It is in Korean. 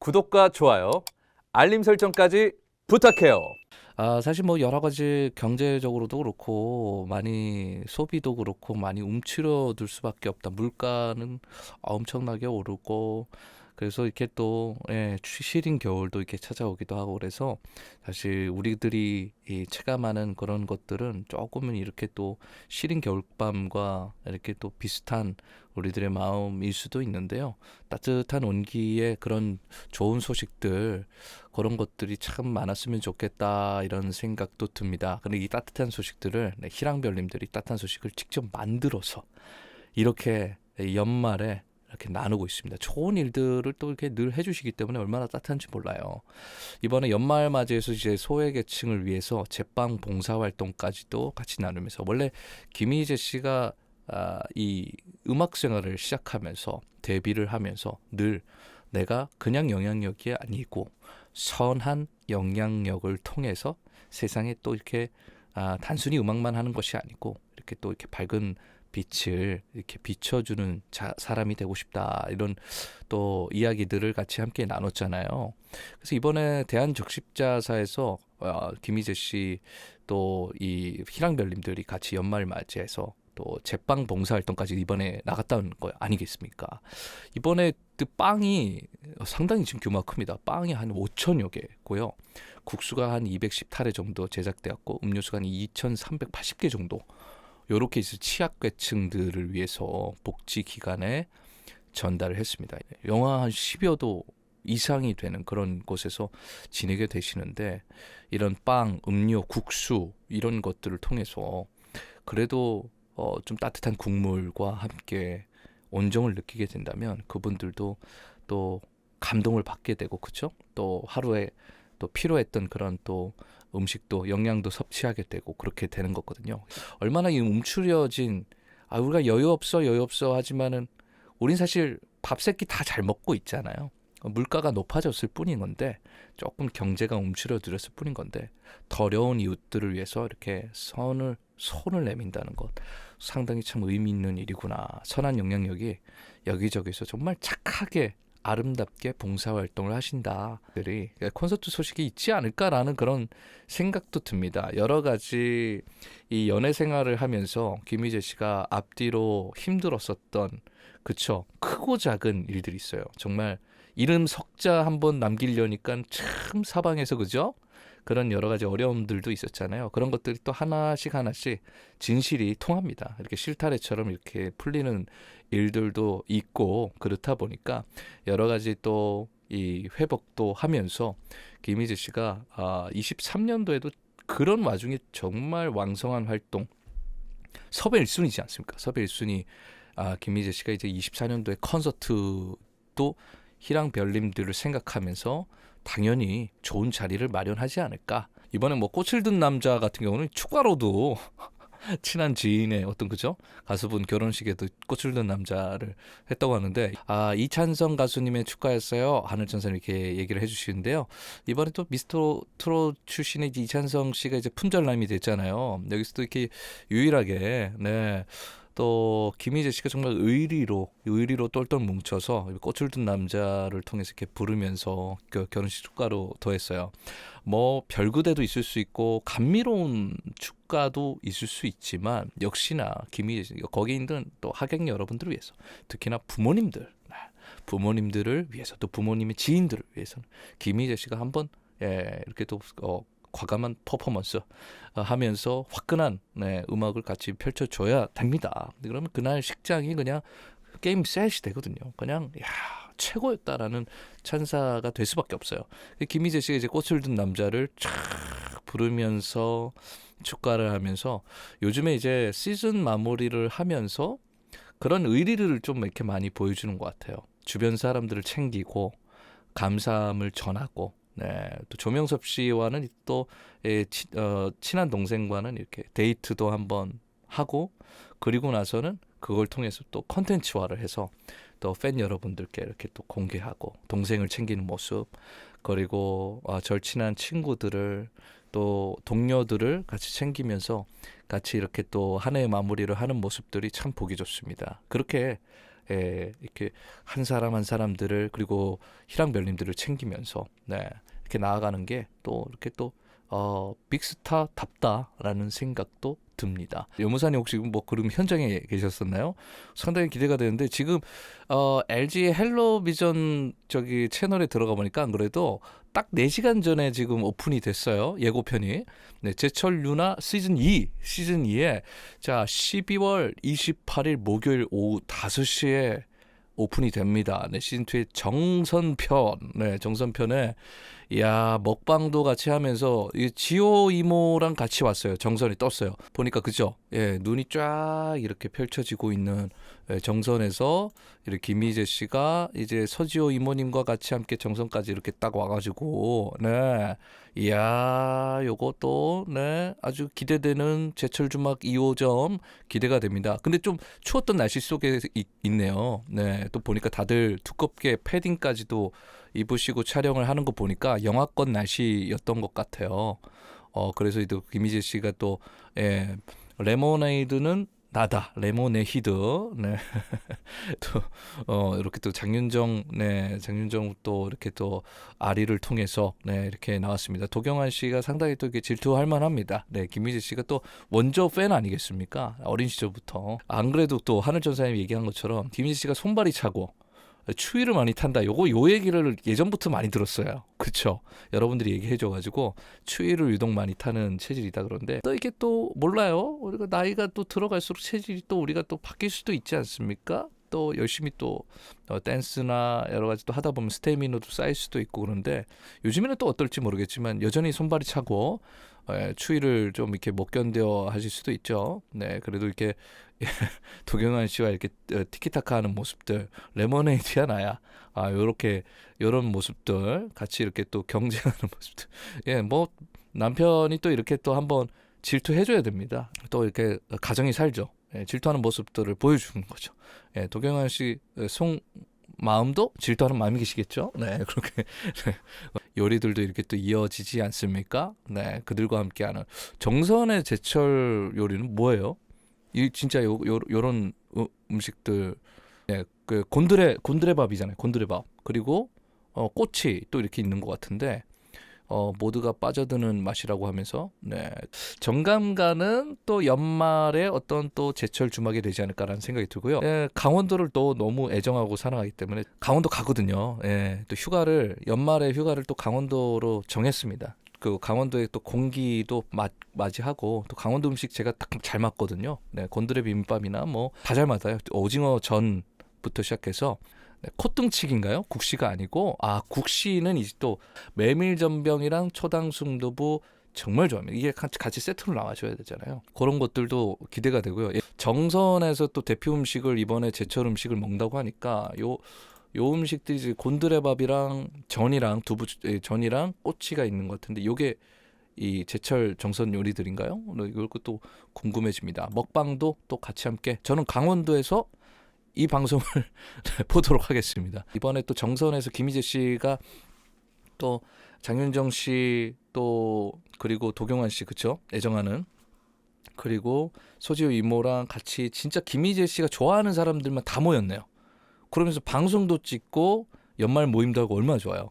구독과 좋아요, 알림 설정까지 부탁해요. 아, 사실 뭐 여러 가지 경제적으로도 그렇고 많이 소비도 그렇고 많이 움츠러들 수밖에 없다. 물가는 엄청나게 오르고 그래서 이렇게 또 예, 추- 시린 겨울도 이렇게 찾아오기도 하고 그래서 사실 우리들이 이 체감하는 그런 것들은 조금은 이렇게 또 시린 겨울밤과 이렇게 또 비슷한 우리들의 마음일 수도 있는데요. 따뜻한 온기에 그런 좋은 소식들 그런 것들이 참 많았으면 좋겠다 이런 생각도 듭니다. 근데 이 따뜻한 소식들을 네, 희랑별님들이 따뜻한 소식을 직접 만들어서 이렇게 연말에 이렇게 나누고 있습니다. 좋은 일들을 또 이렇게 늘 해주시기 때문에 얼마나 따뜻한지 몰라요. 이번에 연말 맞이해서 이제 소외계층을 위해서 제빵 봉사 활동까지도 같이 나누면서 원래 김희재 씨가 아, 이 음악 생활을 시작하면서 데뷔를 하면서 늘 내가 그냥 영향력이 아니고 선한 영향력을 통해서 세상에 또 이렇게 아, 단순히 음악만 하는 것이 아니고 이렇게 또 이렇게 밝은 빛을 이렇게 비춰주는 자, 사람이 되고 싶다 이런 또 이야기들을 같이 함께 나눴잖아요. 그래서 이번에 대한적십자사에서 어, 김희재 씨 또 이 희랑별님들이 같이 연말 맞이해서 또 제빵 봉사 활동까지 이번에 나갔다는 거 아니겠습니까? 이번에 그 빵이 상당히 지금 규모가 큽니다. 빵이 한 5천여 개고요. 국수가 한 210타레 정도 제작되었고 음료수가 한 2,380개 정도 요렇게 있어 취약계층들을 위해서 복지 기관에 전달을 했습니다. 영하 한 10여 도 이상이 되는 그런 곳에서 지내게 되시는데 이런 빵, 음료, 국수 이런 것들을 통해서 그래도 어, 좀 따뜻한 국물과 함께 온정을 느끼게 된다면 그분들도 또 감동을 받게 되고 그쵸? 또 하루에 또 필요했던 그런 또 음식도 영양도 섭취하게 되고 그렇게 되는 거거든요. 얼마나 이 움츠려진 아 우리가 여유 없어 여유 없어 하지만은 우린 사실 밥 세끼 다 잘 먹고 있잖아요. 물가가 높아졌을 뿐인 건데 조금 경제가 움츠러들었을 뿐인 건데 더러운 이웃들을 위해서 이렇게 선을 손을 내민다는 것 상당히 참 의미 있는 일이구나. 선한 영향력이 여기저기서 정말 착하게 아름답게 봉사활동을 하신다들이 콘서트 소식이 있지 않을까라는 그런 생각도 듭니다. 여러 가지 이 연애 생활을 하면서 김희재 씨가 앞뒤로 힘들었었던 그쵸 크고 작은 일들이 있어요. 정말 이름 석자 한번 남기려니까 참 사방에서 그죠? 그런 여러 가지 어려움들도 있었잖아요. 그런 것들이 또 하나씩 하나씩 진실이 통합니다. 이렇게 실타래처럼 이렇게 풀리는 일들도 있고 그렇다 보니까 여러 가지 또 이 회복도 하면서 김희재 씨가 아 23년도에도 그런 와중에 정말 왕성한 활동 섭외 1순위지 않습니까? 섭외 1순위 아 김희재 씨가 이제 24년도에 콘서트도 희랑 별님들을 생각하면서 당연히 좋은 자리를 마련하지 않을까. 이번에 뭐 꽃을 든 남자 같은 경우는 추가로도 친한 지인의 어떤 그죠 가수분 결혼식에도 꽃을 든 남자를 했다고 하는데 아 이찬성 가수님의 축가였어요 하늘천사 이렇게 얘기를 해주시는데요 이번에 또 미스터 트롯 출신의 이찬성 씨가 이제 품절남이 됐잖아요 여기서 도 이렇게 유일하게 네. 또 김희재 씨가 정말 의리로 의리로 똘똘 뭉쳐서 꽃을 든 남자를 통해서 이렇게 부르면서 그 결혼식 축가로 더했어요. 뭐 별그대도 있을 수 있고 감미로운 축가도 있을 수 있지만 역시나 김희재 씨 거기 있는 또 하객 여러분들을 위해서 특히나 부모님들 네, 부모님들을 위해서 또 부모님의 지인들을 위해서는 김희재 씨가 한번 예, 이렇게 또 어, 과감한 퍼포먼스 어, 하면서 화끈한 네, 음악을 같이 펼쳐줘야 됩니다. 그러면 그날 식장이 그냥 게임 셋이 되거든요. 그냥 야 최고였다라는 찬사가 될 수밖에 없어요. 김희재 씨가 이제 꽃을 든 남자를 쫙 부르면서 축가를 하면서 요즘에 이제 시즌 마무리를 하면서 그런 의리를 좀 이렇게 많이 보여주는 것 같아요. 주변 사람들을 챙기고 감사함을 전하고 네, 또 조명섭 씨와는 또 예, 치, 어, 친한 동생과는 이렇게 데이트도 한번 하고 그리고 나서는 그걸 통해서 또 컨텐츠화를 해서 또 팬 여러분들께 이렇게 또 공개하고 동생을 챙기는 모습 그리고 아, 절친한 친구들을 또 동료들을 같이 챙기면서 같이 이렇게 또 한 해의 마무리를 하는 모습들이 참 보기 좋습니다. 그렇게 예, 이렇게 한 사람 한 사람들을 그리고 희랑별님들을 챙기면서 네, 이렇게 나아가는 게 또 이렇게 또 어, 빅스타답다라는 생각도 듭니다. 요무사님 혹시 뭐 그럼 현장에 계셨었나요? 상당히 기대가 되는데 지금 어, LG 헬로비전 저기 채널에 들어가 보니까 안 그래도 딱 4시간 전에 지금 오픈이 됐어요. 예고편이. 네, 제철 유나 시즌 2, 시즌 2에 자, 12월 28일 목요일 오후 5시에 오픈이 됩니다. 네, 시즌 2의 정선편. 네, 정선편에 야, 먹방도 같이 하면서 이 지호 이모랑 같이 왔어요. 정선이 떴어요. 보니까 그죠? 예, 눈이 쫙 이렇게 펼쳐지고 있는 예, 정선에서 이렇게 김희재 씨가 이제 서지호 이모님과 같이 함께 정선까지 이렇게 딱 와가지고 네, 이야, 요것도 네 아주 기대되는 제철 주막 2호점 기대가 됩니다. 근데 좀 추웠던 날씨 속에 있, 있네요. 네, 또 보니까 다들 두껍게 패딩까지도 입으시고 촬영을 하는 거 보니까 영하권 날씨였던 것 같아요. 어, 그래서 또 김희재 씨가 또 예, 레모네이드는 나다 레모네히드 네. 또 어, 이렇게 또 장윤정 네 장윤정 또 이렇게 또 아리를 통해서 네 이렇게 나왔습니다. 도경환 씨가 상당히 또 이게 질투할 만합니다. 네 김희재 씨가 또 원조 팬 아니겠습니까? 어린 시절부터 안 그래도 또 하늘전사님 얘기한 것처럼 김희재 씨가 손발이 차고 추위를 많이 탄다. 요거 요 얘기를 예전부터 많이 들었어요. 그쵸? 여러분들이 얘기해 줘가지고 추위를 유독 많이 타는 체질이다 그런데 또 이게 또 몰라요. 우리가 나이가 또 들어갈수록 체질이 또 우리가 또 바뀔 수도 있지 않습니까? 또 열심히 또 어, 댄스나 여러 가지 또 하다 보면 스태미너도 쌓일 수도 있고 그런데 요즘에는 또 어떨지 모르겠지만 여전히 손발이 차고 예, 추위를 좀 이렇게 못 견뎌 하실 수도 있죠. 네, 그래도 이렇게 도경환 씨와 이렇게 어, 티키타카 하는 모습들, 레모네이드야 나야. 아, 요렇게 요런 모습들 같이 이렇게 또 경쟁하는 모습들. 예, 뭐 남편이 또 이렇게 또 한번 질투해 줘야 됩니다. 또 이렇게 가정이 살죠. 예, 질투하는 모습들을 보여주는 거죠. 예, 도경환 씨송 마음도 질투하는 마음이 계시겠죠. 네, 그렇게 네. 요리들도 이렇게 또 이어지지 않습니까? 네, 그들과 함께하는 정선의 제철 요리는 뭐예요? 이 진짜 요, 요 요런 음- 음식들, 네, 그 곤드레 곤드레밥이잖아요. 곤드레밥 그리고 어 꼬치 또 이렇게 있는 것 같은데. 어, 모두가 빠져드는 맛이라고 하면서 네. 정감가는 또 연말에 어떤 또 제철 주막이 되지 않을까라는 생각이 들고요. 예, 강원도를 또 너무 애정하고 사랑하기 때문에 강원도 가거든요. 예, 또 휴가를 연말에 휴가를 또 강원도로 정했습니다. 그 강원도의 또 공기도 맞, 맞이하고 또 강원도 음식 제가 딱 잘 맞거든요. 네, 곤드레 비빔밥이나 뭐 다 잘 맞아요. 오징어 전부터 시작해서 네, 콧등치기인가요? 국시가 아니고 아 국시는 이제 또 메밀전병이랑 초당순두부 정말 좋아합니다. 이게 같이, 세트로 나와줘야 되잖아요. 그런 것들도 기대가 되고요. 예, 정선에서 또 대표 음식을 이번에 제철 음식을 먹는다고 하니까 요, 요 음식들이 이제 곤드레밥이랑 전이랑 두부 예, 전이랑 꼬치가 있는 것 같은데 요게 이 제철 정선 요리들인가요? 이것도 궁금해집니다. 먹방도 또 같이 함께 저는 강원도에서 이 방송을 보도록 하겠습니다. 이번에 또 정선에서 김희재 씨가 또 장윤정 씨 또 그리고 도경환 씨 그쵸? 애정하는 그리고 소지효 이모랑 같이 진짜 김희재 씨가 좋아하는 사람들만 다 모였네요. 그러면서 방송도 찍고 연말 모임도 하고 얼마나 좋아요.